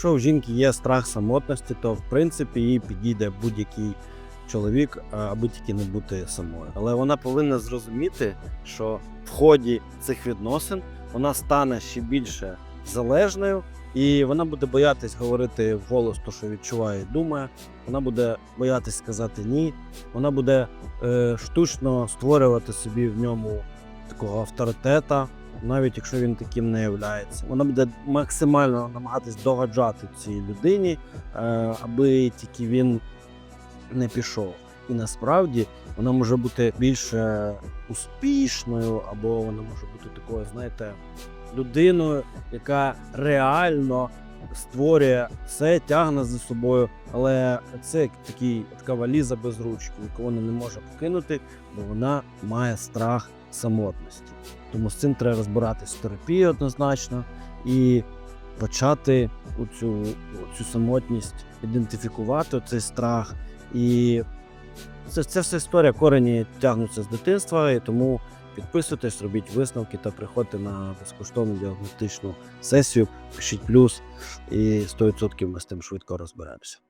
Якщо у жінки є страх самотності, то в принципі їй підійде будь-який чоловік, аби тільки не бути самою. Але вона повинна зрозуміти, що в ході цих відносин вона стане ще більше залежною, і вона буде боятись говорити вголос, то що відчуває, і думає. Вона буде боятись сказати ні. Вона буде е, штучно створювати собі в ньому такого авторитета, навіть якщо він таким не являється. Вона буде максимально намагатись догаджати цій людині, е, аби тільки він не пішов. І насправді вона може бути більш е, успішною, або вона може бути такою, знаєте, людиною, яка реально створює все, тягне за собою, але це такий, така валіза без ручки, яку вона не може покинути, бо вона має страх самотності. Тому з цим треба розбиратись в терапії однозначно і почати цю, цю самотність ідентифікувати цей страх. І це, це все історія, корені тягнуться з дитинства, і тому підписуйтесь, робіть висновки та приходьте на безкоштовну діагностичну сесію, пишіть плюс, і 100% ми з тим швидко розберемося.